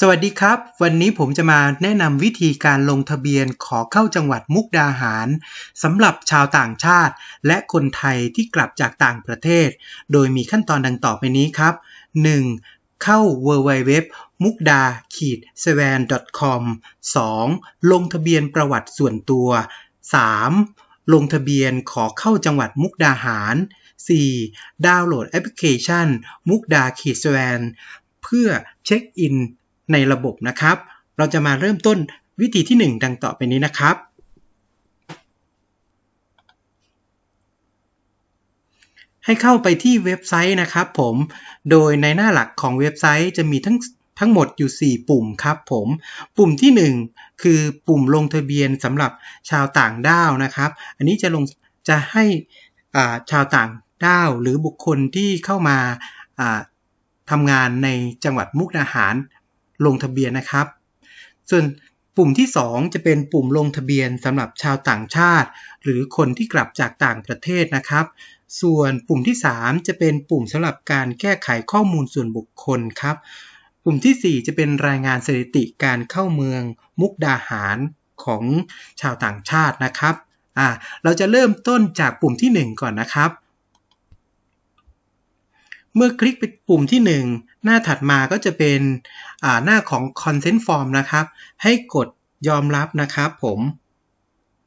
สวัสดีครับ วันนี้ผมจะมาแนะนำวิธีการลงทะเบียนขอเข้าจังหวัดมุกดาหารสำหรับชาวต่างชาติ และคนไทยที่กลับจากต่างประเทศ โดยมีขั้นตอนดังต่อไปนี้ครับ 1. เข้า www มุกดาขีด s w a n com 2. ลงทะเบียนประวัติส่วนตัว 3. ลงทะเบียนขอเข้าจังหวัดมุกดาหาร 4. ดาวน์โหลดแอปพลิเคชันมุกดาขีด s w a n เพื่อเช็คอิน ในระบบนะครับ เราจะมาเริ่มต้นวิธีที่ 1 ดังต่อไปนี้นะครับ ให้เข้าไปที่เว็บไซต์นะครับผม โดยในหน้าหลักของเว็บไซต์จะมีทั้งทั้งหมดอยู่ 4 ปุ่มครับผม ปุ่มที่ 1 คือปุ่มลงทะเบียนสำหรับชาวต่างด้าวนะครับ อันนี้จะลงจะให้ชาวต่างด้าวหรือบุคคลที่เข้ามาทำงานในจังหวัดมุกดาหาร ลงทะเบียนนะครับ ส่วนปุ่มที่ 2 จะเป็นปุ่มลงทะเบียนสำหรับชาวต่างชาติ หรือคนที่กลับจากต่างประเทศนะครับ ส่วนปุ่มที่ 3 จะเป็นปุ่มสำหรับการแก้ไขข้อมูลส่วนบุคคลครับ ปุ่มที่ 4 จะเป็นรายงานสถิติการเข้าเมืองมุกดาหารของชาวต่างชาตินะครับอ่าเราจะเริ่มต้นจากปุ่มที่ 1 ก่อนนะครับ เมื่อคลิกไปปุ่มที่ 1 หน้าถัดมาก็จะเป็นหน้าของ consent form นะครับ ให้กดยอมรับนะครับผม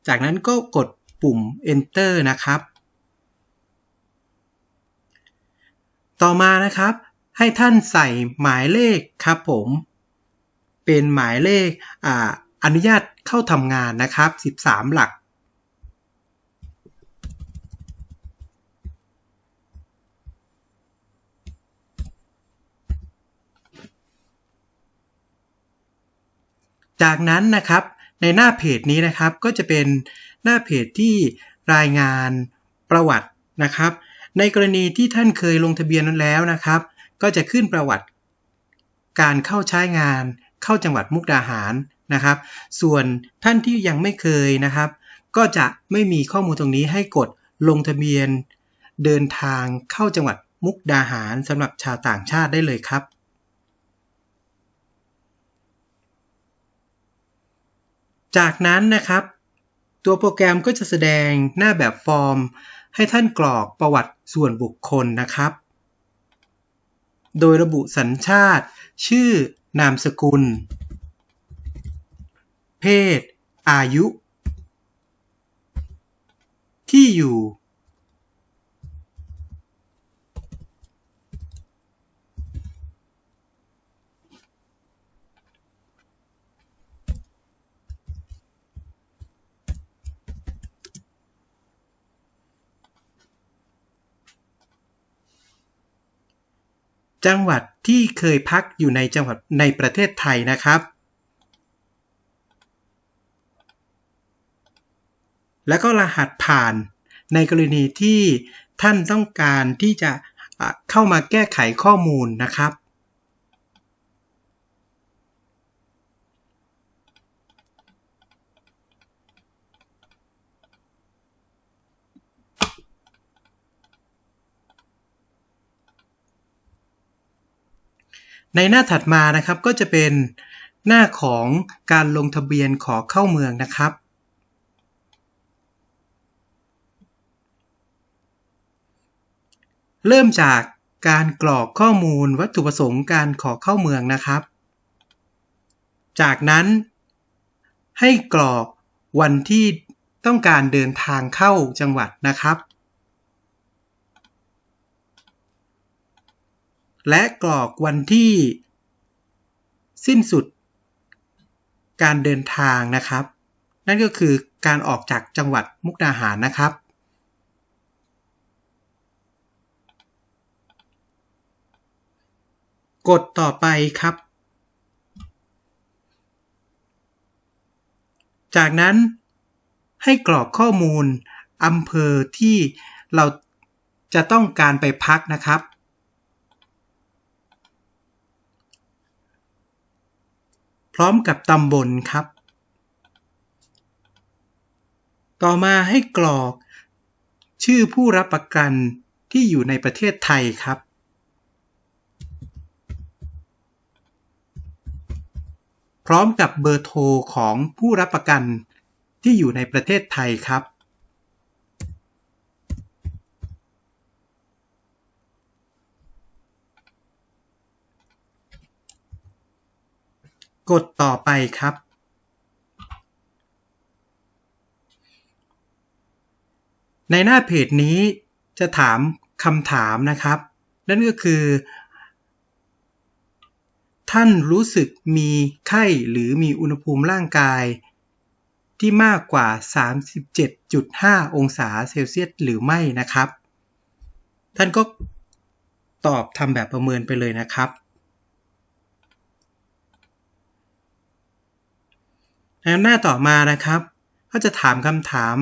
จากนั้นก็กดปุ่ม enter นะครับ ต่อมานะครับ ให้ท่านใส่หมายเลขครับผม เป็นหมายเลขออนุญาตเข้าทำงานนะครับ 13 หลัก จากนั้นนะครับในหน้าเพจนี้นะครับก็จะเป็นหน้าเพจที่รายงานประวัตินะครับ ในกรณีที่ท่านเคยลงทะเบียนนั้นแล้วนะครับ ก็จะขึ้นประวัติ การเข้าใช้งานเข้าจังหวัดมุกดาหารนะครับ ส่วนท่านที่ยังไม่เคยนะครับ ก็จะไม่มีข้อมูลตรงนี้ให้กดลงทะเบียน เดินทางเข้าจังหวัดมุกดาหารสำหรับชาวต่างชาติได้เลยครับ จากนั้นนะครับ ตัวโปรแกรมก็จะแสดงหน้าแบบฟอร์ม ให้ท่านกรอกประวัติส่วนบุคคลนะครับ โดยระบุสัญชาติ ชื่อนามสกุล เพศ อายุ ที่อยู่ จังหวัดที่เคยพักอยู่ในจังหวัดในประเทศไทยนะครับ แล้วก็รหัสผ่านในกรณีที่ท่านต้องการที่จะเข้ามาแก้ไขข้อมูลนะครับ ในหน้าถัดมานะครับก็จะเป็นหน้าของการลงทะเบียนขอเข้าเมืองนะครับ เริ่มจากการกรอกข้อมูลวัตถุประสงค์การขอเข้าเมืองนะครับ จากนั้น ให้กรอกวันที่ต้องการเดินทางเข้าจังหวัดนะครับ และกรอกวันที่ สิ้นสุด การเดินทางนะครับ นั่นก็คือการออกจากจังหวัดมุกดาหารนะครับ กดต่อไปครับ จากนั้นให้กรอกข้อมูลอำเภอที่เราจะต้องการไปพักนะครับ พร้อมกับตำบลครับ ต่อมาให้กรอก ชื่อผู้รับประกันที่อยู่ในประเทศไทยครับ พร้อมกับเบอร์โทรของผู้รับประกันที่อยู่ในประเทศไทยครับ กดต่อไปครับในหน้าเพจนี้จะถามคำถามนะครับ นั่นก็คือ ท่านรู้สึกมีไข้หรือมีอุณหภูมิร่างกาย ที่มากกว่า 37.5 องศาเซลเซียสหรือไม่นะครับ ท่านก็ตอบทำแบบประเมินไปเลยนะครับ แล้วหน้าต่อมานะครับ ก็จะถามคำถาม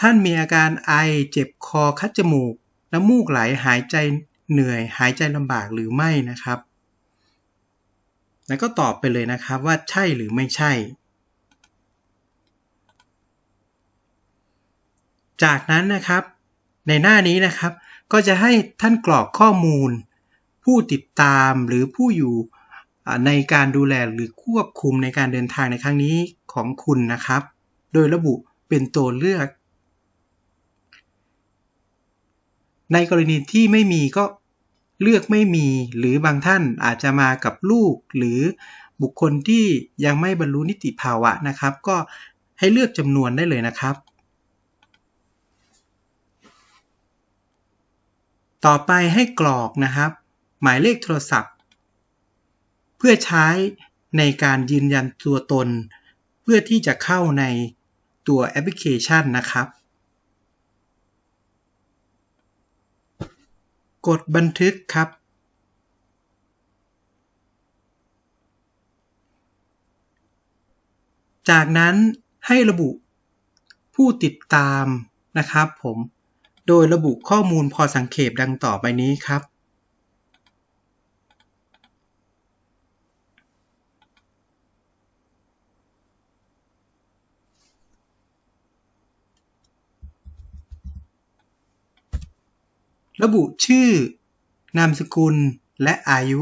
ท่านมีอาการไอเจ็บคอคัดจมูก น้ำมูกไหลหายใจเหนื่อย หายใจลำบากหรือไม่นะครับ แล้วก็ตอบไปเลยนะครับว่าใช่หรือไม่ใช่ จากนั้นนะครับ ในหน้านี้นะครับ ก็จะให้ท่านกรอกข้อมูล ผู้ติดตามหรือผู้อยู่ ในการดูแลหรือควบคุมในการเดินทางในครั้งนี้ของคุณนะครับ โดยระบุเป็นตัวเลือก ในกรณีที่ไม่มีก็เลือกไม่มีหรือบางท่านอาจจะมากับลูก หรือบุคคลที่ยังไม่บรรลุนิติภาวะนะครับ ก็ให้เลือกจำนวนได้เลยนะครับ ต่อไปให้กรอกนะครับ หมายเลขโทรศัพท์ เพื่อใช้ในการยืนยันตัวตน เพื่อที่จะเข้าในตัวแอปพลิเคชันนะครับ กดบันทึกครับ จากนั้นให้ระบุผู้ติดตามนะครับผม โดยระบุข้อมูลพอสังเขปดังต่อไปนี้ครับ ระบุชื่อ นามสกุล และอายุ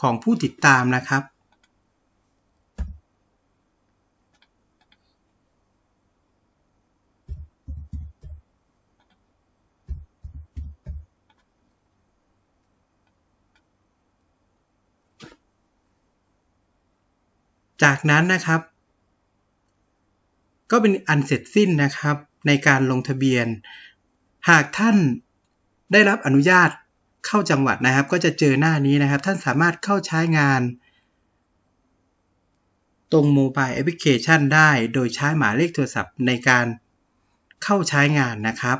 ของผู้ติดตามนะครับ จากนั้นนะครับ ก็เป็นอันเสร็จสิ้นนะครับในการลงทะเบียน หากท่าน ได้รับอนุญาตเข้าจังหวัดนะครับ ก็จะเจอหน้านี้นะครับ ท่านสามารถเข้าใช้งาน ตรงโมบายแอปพลิเคชันได้ โดยใช้หมายเลขโทรศัพท์ในการเข้าใช้งานนะครับ